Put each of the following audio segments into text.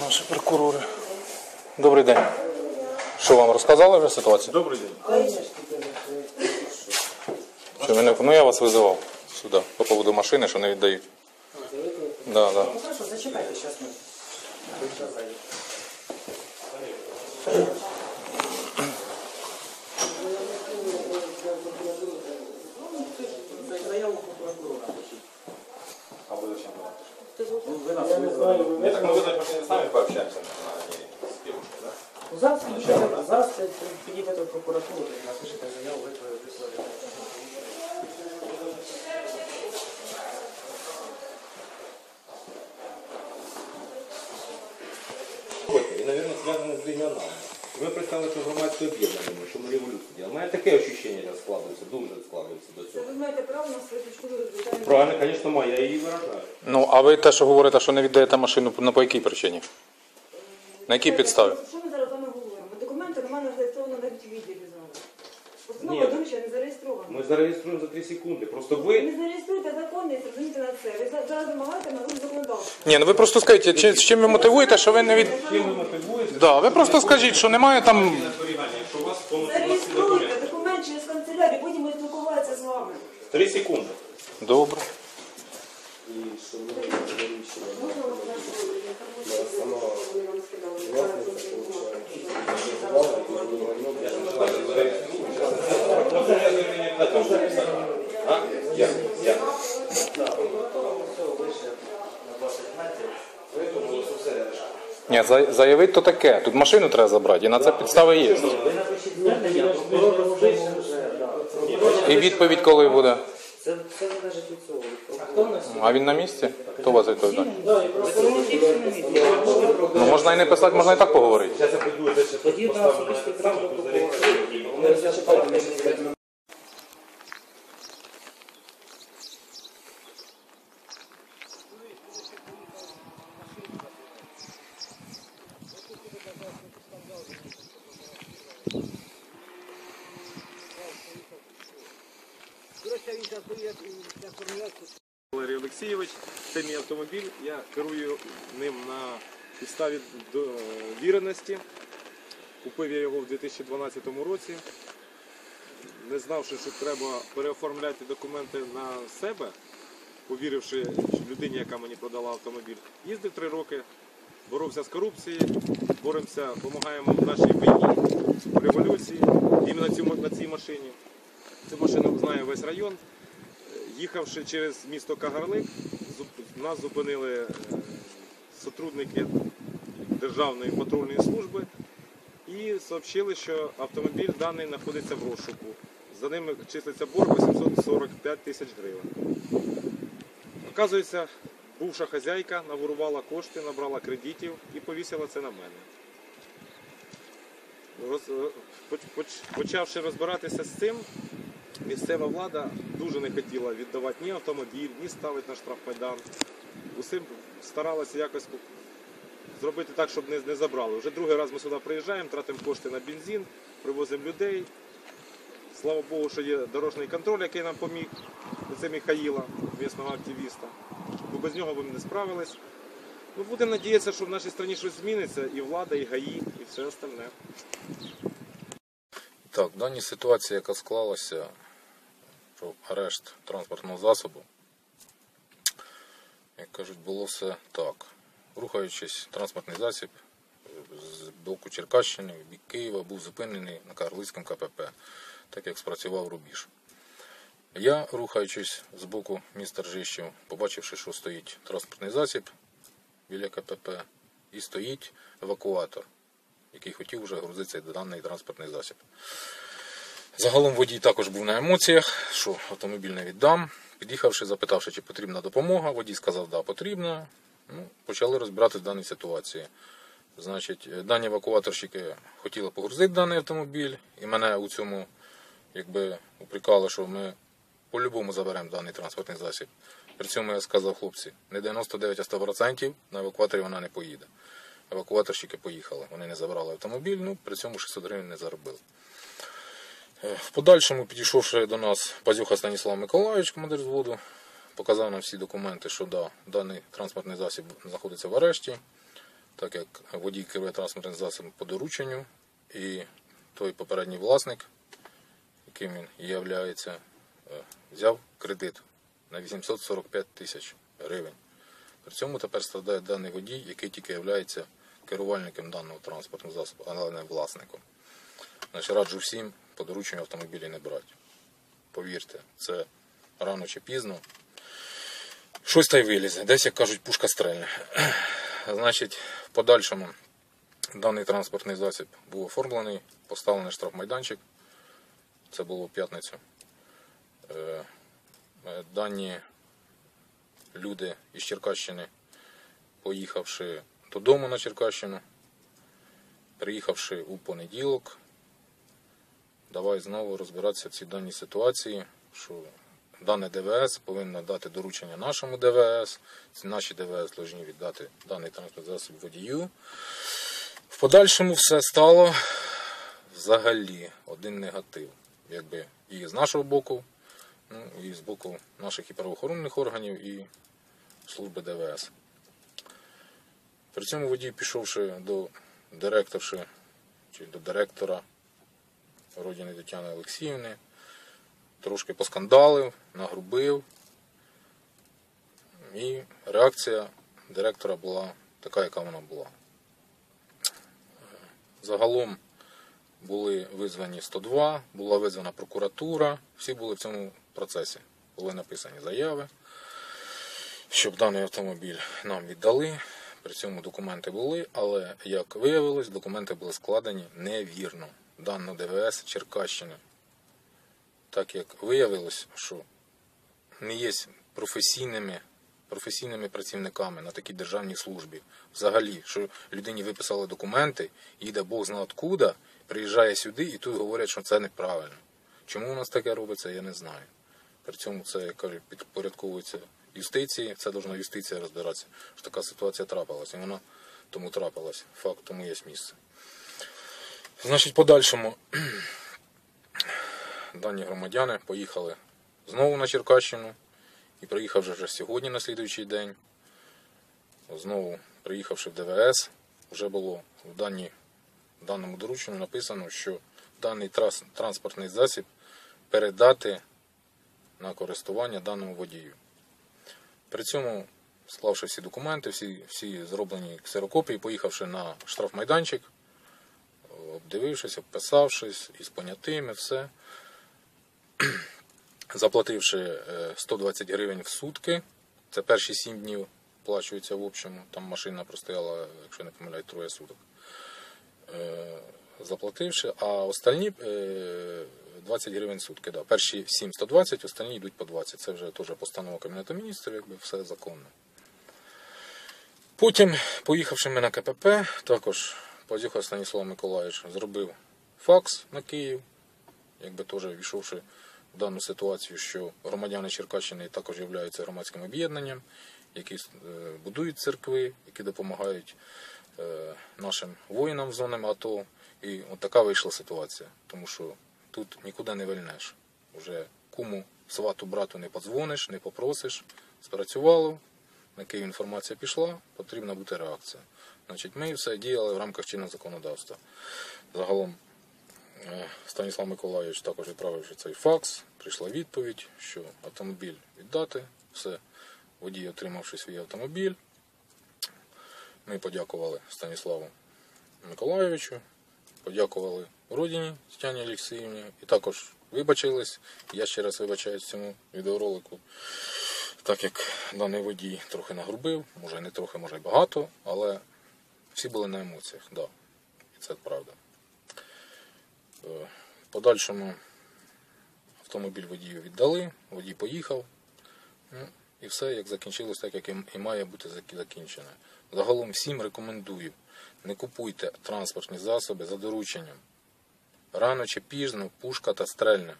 Наші прокурори. Добрий день. Що вам розказали вже ситуацію? Добрий день. Що мене. Ну я вас визивав сюди по поводу машини, що не віддають. Да, да. Зв'язано з регіоналами. Ми представили що громадське об'єднання, що ми революцію діяли. У мене таке ощущення зараз складується, дуже складується до цього. Ви маєте право на свою точку зору звичайно. Правильно, звісно, маю, я її виражаю. Ну, а ви те, що говорите, що не віддаєте машину, на по якій причині? На якій підставі? Що ми зараз з вами говоримо? Документи на мене зареєстровано навіть у відділі зараз. Ні. доручення не зареєстрована. Ми зареєструємо за 3 секунди. Просто Ви ви не зареєструєте законність, розумієте на це. Ви за- зараз вимагаєте на рух законодавства. Ні, ну ви просто скажіть, чи, з чим ви мотивуєте, що ви не від. чим ви мотивуєте? Да, ви просто скажіть, що немає там. Якщо у вас повністю у вас всі Зареєструйте документи. документ через канцелярію, потім ми спілкуватися з вами. 3 секунди. Добре. Я, я. Ні, за- заявити то таке. Тут машину треба забрати, і на це підстави є. І відповідь коли буде. Це залежить від цього. А він на місці? Хто вас відповідає? Прокурор тільки на місці. Ну можна і не писати, можна і так поговорити. Я піду, це ще Тоді. Ми. Валерій Олексійович, це мій автомобіль. Я керую ним на підставі довіреності. Купив я його в 2012 році. Не знавши, що треба переоформляти документи на себе, повіривши людині, яка мені продала автомобіль. Їздив три роки, боровся з корупцією, боремося, допомагаємо нашій війні, революції, іменно на цій машині. Цю машину знає весь район. Їхавши через місто Кагарлик, нас зупинили е, сотрудники Державної патрульної служби і сообщили, що автомобіль даний знаходиться в розшуку. За ними числиться борг 845 тисяч гривень. Оказується, бувша хазяйка наворувала кошти, набрала кредитів і повісила це на мене. Е, поч- поч- Почавши розбиратися з цим, місцева влада дуже не хотіла віддавати ні автомобіль, ні ставити на штрафмайдан. Усім старалася якось зробити так, щоб не, не забрали. Вже другий раз ми сюди приїжджаємо, тратимо кошти на бензин, привозимо людей. Слава Богу, що є дорожній контроль, який нам поміг. Це Михаїла, місного активіста. Бо без нього б ми не справились. Ну, будемо надіятися, що в нашій країні щось зміниться, і влада, і ГАІ, і все остальне. Так, в даній ситуації, яка склалася про арешт транспортного засобу, як кажуть, було все так. Рухаючись, транспортний засіб з боку Черкащини в бік Києва був зупинений на Карлицькому КПП, так як спрацював рубіж. Я, рухаючись з боку міста Ржищів, побачивши, що стоїть транспортний засіб біля КПП, і стоїть евакуатор, який хотів вже грузити даний транспортний засіб. Загалом водій також був на емоціях, що автомобіль не віддам. Під'їхавши, запитавши, чи потрібна допомога, водій сказав, да, потрібна. Ну, почали розбиратися в даній ситуації. Значить, дані евакуаторщики хотіли погрузити даний автомобіль, і мене у цьому якби упрекали, що ми по-любому заберемо даний транспортний засіб. При цьому я сказав хлопці, не 99, а 100% на евакуаторі вона не поїде. Евакуаторщики поїхали, вони не забрали автомобіль, ну при цьому 600 гривень не заробили. Е, В подальшому, підійшовши до нас Пазюха Станіслав Миколаївич, командир зводу, показав нам всі документи, що да, даний транспортний засіб знаходиться в арешті. так як водій керує транспортним засобом по дорученню, і той попередній власник, яким він являється, е, взяв кредит на 845 тисяч гривень. При цьому тепер страдає даний водій, який тільки є керувальником даного транспортного засобу, але не власником. Значить, раджу всім по автомобілі не брати. Повірте, це рано чи пізно. Щось та й вилізе. Десь, як кажуть, пушка стрельне. Значить, в подальшому даний транспортний засіб був оформлений, поставлений штрафмайданчик. Це було в п'ятницю. Е, е, Дані люди із Черкащини, поїхавши додому на Черкащину, приїхавши у понеділок, давай знову розбиратися в цій даній ситуації, що дане ДВС повинно дати доручення нашому ДВС, наші ДВС повинні віддати даний транспортний засіб водію. В подальшому все стало взагалі один негатив. Якби і з нашого боку, ну, і з боку наших і правоохоронних органів, і служби ДВС. При цьому водій, пішовши до директорши чи до директора родини Тетяни Олексіївни, трошки поскандалив, нагрубив. І реакція директора була така, яка вона була. Загалом були визвані 102, була визвана прокуратура, всі були в цьому процесі. Були написані заяви, щоб даний автомобіль нам віддали. При цьому документи були, але як виявилось, документи були складені невірно. Дану ДВС Черкащини. Так як виявилось, що не є професійними, професійними працівниками на такій державній службі. Взагалі, що людині виписали документи, їде Бог зна откуда, приїжджає сюди і тут говорять, що це неправильно. Чому у нас таке робиться, я не знаю. При цьому це, як кажуть, підпорядковується юстиції, це должна юстиція розбиратися, що така ситуація трапилася. І вона тому трапилась. Факт тому є місце. Значить, подальшому дані громадяни поїхали знову на Черкащину і приїхавши вже сьогодні на слідуючий день, знову приїхавши в ДВС, вже було в, дані, в даному дорученню написано, що даний транспортний засіб передати на користування даному водію. При цьому, склавши всі документи, всі, всі зроблені ксерокопії, поїхавши на штрафмайданчик, обдивившись, обписавшись із понятими, все. Заплативши е, 120 гривень в сутки, це перші 7 днів плачується в общому, там машина простояла, якщо не помиляю, троє суток. Е, Заплативши, а остальні е, 20 гривень в сутки. Да. Перші 7 120, остальні йдуть по 20. Це вже теж постанова Кабінету міністрів, якби все законно. Потім, поїхавши ми на КПП, також Пазюха Станіслав Миколаївич зробив факс на Київ, якби теж війшовши в дану ситуацію, що громадяни Черкащини також являються громадським об'єднанням, які е, будують церкви, які допомагають е, нашим воїнам в зонам АТО. І от така вийшла ситуація, тому що тут нікуди не вильнеш. Уже кому свату брату не подзвониш, не попросиш. Спрацювало, на Київ інформація пішла, потрібна бути реакція. Значить, ми все діяли в рамках чинного законодавства. Загалом е, Станіслав Миколаївич також відправивши цей факс, прийшла відповідь, що автомобіль віддати, все, водій отримавши свій автомобіль. Ми подякували Станіславу Миколаєвичу, подякували родині Тетяні Олексіївні і також вибачились. Я ще раз вибачаюсь цьому відеоролику, так як даний водій трохи нагрубив, може не трохи, може й багато, але всі були на емоціях, да. І це правда. Е, подальшому автомобіль водію віддали, водій поїхав. Ну, і все як закінчилось, так як і має бути зак- закінчено. Загалом всім рекомендую, не купуйте транспортні засоби за дорученням. Рано чи пізно пушка та стрельне.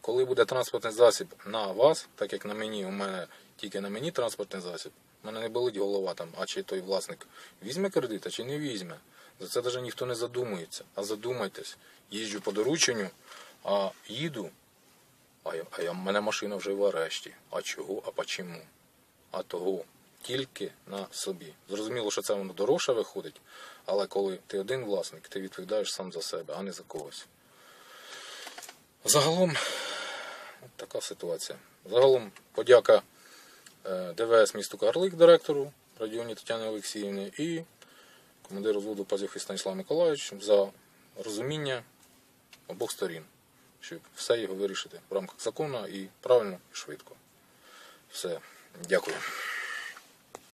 Коли буде транспортний засіб на вас, так як на мені, у мене тільки на мені транспортний засіб, у мене не болить голова там, а чи той власник візьме кредит, а чи не візьме. За це навіть ніхто не задумується. А задумайтесь, їжджу по дорученню, а їду, а, я, а я, мене машина вже в арешті. А чого, а почому? А того. тільки на собі. Зрозуміло, що це воно дорожче виходить, але коли ти один власник, ти відповідаєш сам за себе, а не за когось. Загалом така ситуація. Загалом подяка ДВС місту Карлик директору Радіоні Тетяни Олексіївни і командиру взводу Пазюхи Станіслав Миколаївич за розуміння обох сторін, щоб все його вирішити в рамках закону і правильно і швидко. Все, дякую.